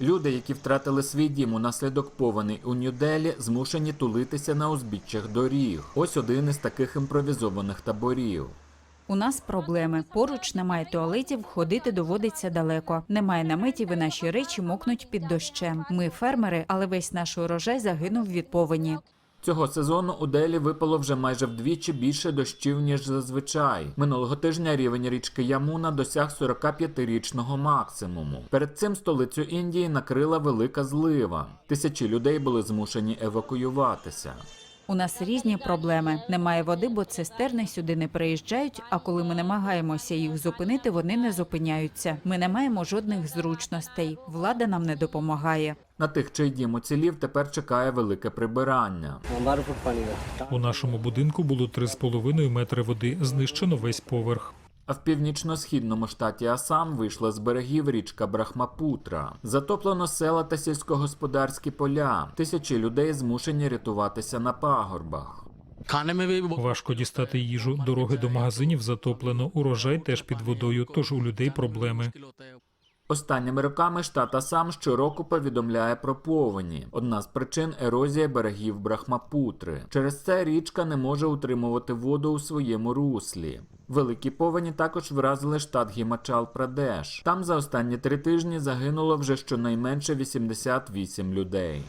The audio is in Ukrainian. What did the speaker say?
Люди, які втратили свій дім унаслідок повені у Нью-Делі, змушені тулитися на узбіччях доріг. Ось один із таких імпровізованих таборів. У нас проблеми. Поруч немає туалетів, ходити доводиться далеко. Немає наметів і наші речі мокнуть під дощем. Ми фермери, але весь наш урожай загинув від повені. Цього сезону у Делі випало вже майже вдвічі більше дощів, ніж зазвичай. Минулого тижня рівень річки Ямуна досяг 45-річного максимуму. Перед цим столицю Індії накрила велика злива. Тисячі людей були змушені евакуюватися. У нас різні проблеми. Немає води, бо цистерни сюди не приїжджають. А коли ми намагаємося їх зупинити, вони не зупиняються. Ми не маємо жодних зручностей. Влада нам не допомагає. На тих, чий дім уцілів, тепер чекає велике прибирання. У нашому будинку було 3,5 метри води. Знищено весь поверх. А в північно-східному штаті Асам вийшла з берегів річка Брахмапутра. Затоплено села та сільськогосподарські поля. Тисячі людей змушені рятуватися на пагорбах. Важко дістати їжу. Дороги до магазинів затоплено. Урожай теж під водою, тож у людей проблеми. Останніми роками штат Асам щороку повідомляє про повені. Одна з причин ерозія берегів Брахмапутри. Через це річка не може утримувати воду у своєму руслі. Великі повені також вразили штат Гімачал Прадеш. Там за останні три тижні загинуло вже щонайменше 88 людей.